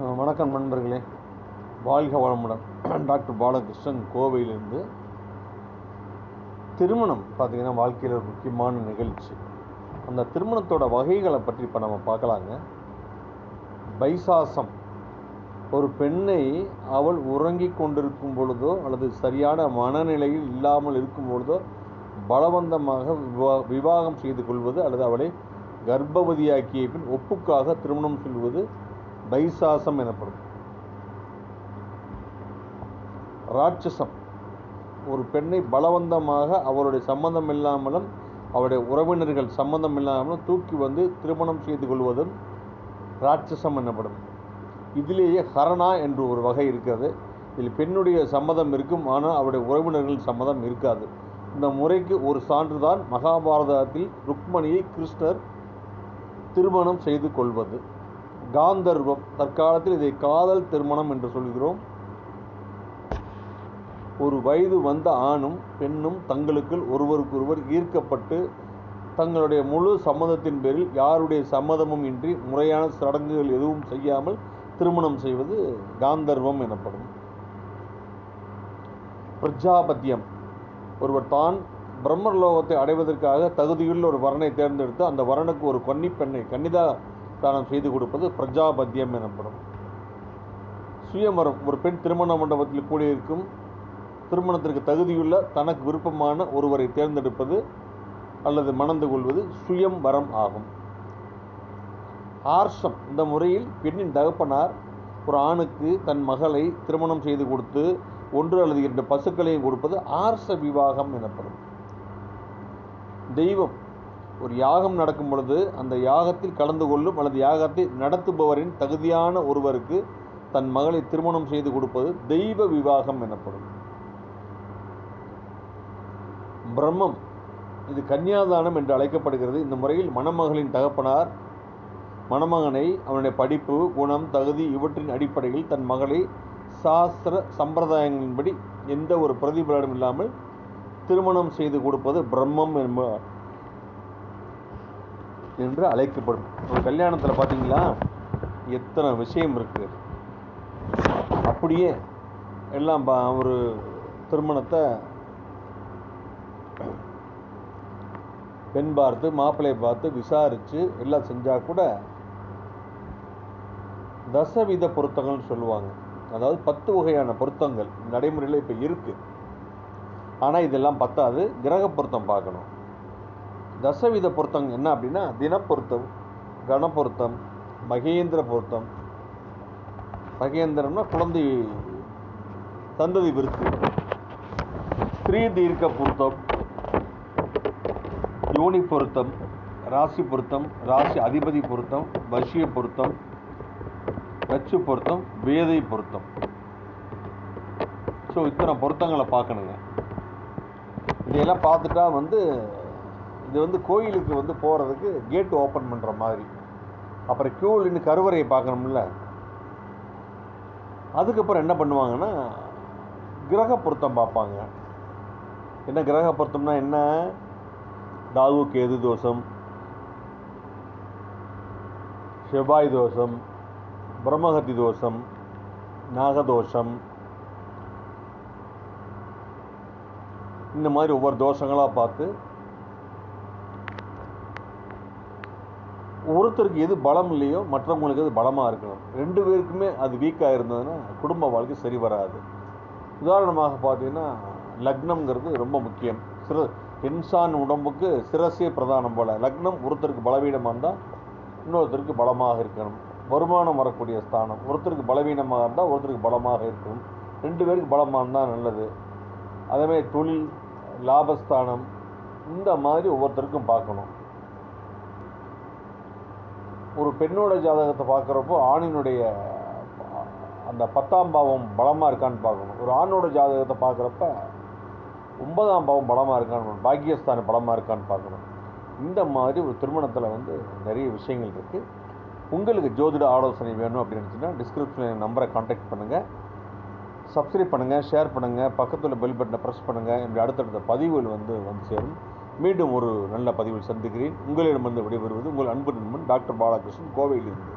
வணக்கம் நண்பர்களே. வாழ்க வளமுடன். டாக்டர் பாலகிருஷ்ணன் கோவையிலிருந்து திருமணம். பார்த்திங்கன்னா வாழ்க்கையில் ஒரு முக்கியமான நிகழ்ச்சி. அந்த திருமணத்தோட வகைகளை பற்றி இப்போ நம்ம பார்க்கலாங்க. பைசாசம். ஒரு பெண்ணை அவள் உறங்கிக் கொண்டிருக்கும் பொழுதோ அல்லது சரியான மனநிலையில் இல்லாமல் இருக்கும் பொழுதோ பலவந்தமாக விவா விவாகம் செய்து கொள்வது அல்லது அவளை கர்ப்பவதியாக்கிய பின் ஒப்புக்காக திருமணம் செல்வது பைசாசம் எனப்படும். ராட்சசம். ஒரு பெண்ணை பலவந்தமாக அவருடைய சம்பந்தம் இல்லாமலும் அவருடைய உறவினர்கள் சம்மந்தம் இல்லாமலும் தூக்கி வந்து திருமணம் செய்து கொள்வதும் ராட்சசம் எனப்படும். இதிலேயே ஹரணா என்று ஒரு வகை இருக்கிறது. இதில் பெண்ணுடைய சம்மதம் இருக்கும் ஆனால் அவருடைய உறவினர்கள் சம்மதம் இருக்காது. இந்த முறைக்கு ஒரு சான்றுதான் மகாபாரதத்தில் ருக்மணியை கிருஷ்ணர் திருமணம் செய்து கொள்வது. காந்தர்வம் தற்காலத்தில் இதை காதல் திருமணம் என்று சொல்கிறோம். ஒரு வயது வந்த ஆணும் பெண்ணும் தங்களுக்குள் ஒருவருக்கொருவர் ஈர்க்கப்பட்டு தங்களுடைய முழு சம்மதத்தின் பேரில் யாருடைய சம்மதமும் இன்றி முறையான சடங்குகள் எதுவும் செய்யாமல் திருமணம் செய்வது காந்தர்வம் எனப்படும். பிரஜாபத்தியம். ஒருவர் தான் பிரம்மலோகத்தை அடைவதற்காக தகுதியுள்ள ஒரு வரனை தேர்ந்தெடுத்து அந்த வரனுக்கு ஒரு கன்னி பெண்ணை கன்னிதா தானம் செய்து கொடுப்பது பிரஜாபத்தியம் எனப்படும். சுயமரம் ஒரு பெண் திருமண மண்டபத்தில் கூடியிருக்கும் திருமணத்திற்கு தகுதியுள்ள தனக்கு விருப்பமான ஒருவரை தேர்ந்தெடுப்பது அல்லது மணந்து கொள்வது சுயம் வரம் ஆகும். ஆர்ஷம் இந்த முறையில் பெண்ணின் தகப்பனார் ஒரு ஆணுக்கு தன் மகளை திருமணம் செய்து கொடுத்து ஒன்று அல்லது இரண்டு பசுக்களையும் கொடுப்பது ஆர்ஷ விவாகம் எனப்படும். தெய்வம் ஒரு யாகம் நடக்கும் பொழுது அந்த யாகத்தில் கலந்து கொள்ளும் அல்லது யாகத்தை நடத்துபவரின் தகுதியான ஒருவருக்கு தன் மகளை திருமணம் செய்து கொடுப்பது தெய்வ விவாகம் எனப்படும். பிரம்மம் இது கன்னியாதானம் என்று அழைக்கப்படுகிறது. இந்த முறையில் மணமகளின் தகப்பனார் மணமகனை அவனுடைய படிப்பு குணம் தகுதி இவற்றின் அடிப்படையில் தன் மகளை சாஸ்திர சம்பிரதாயங்களின்படி எந்த ஒரு பிரதிபலனும் இல்லாமல் திருமணம் செய்து கொடுப்பது பிரம்மம் என்ப என்று அழைக்கப்படும். ஒரு கல்யாணத்தில் பார்த்தீங்களா எத்தனை விஷயம் இருக்கு. அப்படியே எல்லாம் பா- ஒரு திருமணத்தை பெண் பார்த்து மாப்பிள்ளையை பார்த்து விசாரித்து எல்லாம் செஞ்சால் கூட தசவித பொருத்தங்கள்னு சொல்லுவாங்க. அதாவது பத்து வகையான பொருத்தங்கள். நடைமுறையில் இப்போ இருக்குது ஆனால் இதெல்லாம் பத்தாது. கிரக பொருத்தம் பார்க்கணும். தசவித பொருத்தம் என்ன அப்படின்னா தினப்பொருத்தம் கணப்பொருத்தம் மகேந்திர பொருத்தம். மகேந்திரம்னா குழந்தை சந்ததி விருத்தி. ஸ்திரீ தீர்க்க பொருத்தம் யோனி பொருத்தம் ராசி பொருத்தம் ராசி அதிபதி பொருத்தம் வசிய பொருத்தம் நச்சு பொருத்தம் வேதை பொருத்தம். ஸோ இத்தனை பொருத்தங்களை பார்க்கணுங்க. இதையெல்லாம் பார்த்துட்டா வந்து இது வந்து கோயிலுக்கு வந்து போகிறதுக்கு கேட் ஓப்பன் பண்ணுற மாதிரி. அப்புறம் க்யூவில் நின்று கருவறையை பார்க்கணும்ல. அதுக்கப்புறம் என்ன பண்ணுவாங்கன்னா கிரக பொருத்தம் பார்ப்பாங்க. என்ன கிரக பொருத்தம்னா என்ன? ராகு கேது தோஷம்? செவ்வாய் தோஷம் பிரம்மஹத்தி தோஷம் நாகதோஷம். இந்த மாதிரி ஒவ்வொரு தோஷங்களாக பார்த்து ஒருத்தருக்கு எது பலம் இல்லையோ மற்றவங்களுக்கு அது பலமாக இருக்கணும். ரெண்டு பேருக்குமே அது வீக்காக இருந்ததுன்னா குடும்ப வாழ்க்கை சரி வராது. உதாரணமாக பார்த்தீங்கன்னா லக்னம்ங்கிறது ரொம்ப முக்கியம். சிற இன்சான் உடம்புக்கு சிரசே பிரதானம் போல. லக்னம் ஒருத்தருக்கு பலவீனமாக இருந்தால் இன்னொருத்தருக்கு பலமாக இருக்கணும். வருமானம் வரக்கூடிய ஸ்தானம். ஒருத்தருக்கு பலவீனமாக இருந்தால் ஒருத்தருக்கு பலமாக இருக்கணும். ரெண்டு பேருக்கு பலமாக இருந்தால் நல்லது. அதேமாதிரி தொழில் லாபஸ்தானம் இந்த மாதிரி ஒவ்வொருத்தருக்கும் பார்க்கணும். ஒரு பெண்ணோட ஜாதகத்தை பார்க்குறப்போ ஆணினுடைய அந்த பத்தாம் பாவம் பலமாக இருக்கான்னு பார்க்கணும். ஒரு ஆணோட ஜாதகத்தை பார்க்குறப்ப ஒன்பதாம் பாவம் பலமாக இருக்கான்னு பார்க்கணும். பாக்கியஸ்தானம் பலமாக இருக்கான்னு பார்க்கணும். இந்த மாதிரி ஒரு திருமணத்தில் வந்து நிறைய விஷயங்கள் இருக்குது உங்களுக்கு ஜோதிட ஆலோசனை வேணும் அப்படின்னு நினச்சின்னா டிஸ்கிரிப்ஷனில் நம்பரை காண்டாக்ட் பண்ணுங்கள் சப்ஸ்கிரைப் பண்ணுங்கள் ஷேர் பண்ணுங்கள் பக்கத்தில் பெல் பட்டனை ப்ரெஸ் பண்ணுங்கள் என்னுடைய அடுத்தடுத்த பதிவுகள் வந்து வந்து சேரும். மீண்டும் ஒரு நல்ல பதிவில் சந்திக்கிறேன். உங்களிடமிருந்து விடைபெறுவது உங்கள் அன்பு நண்பன் டாக்டர் பாலகிருஷ்ணன் கோவையிலிருந்து.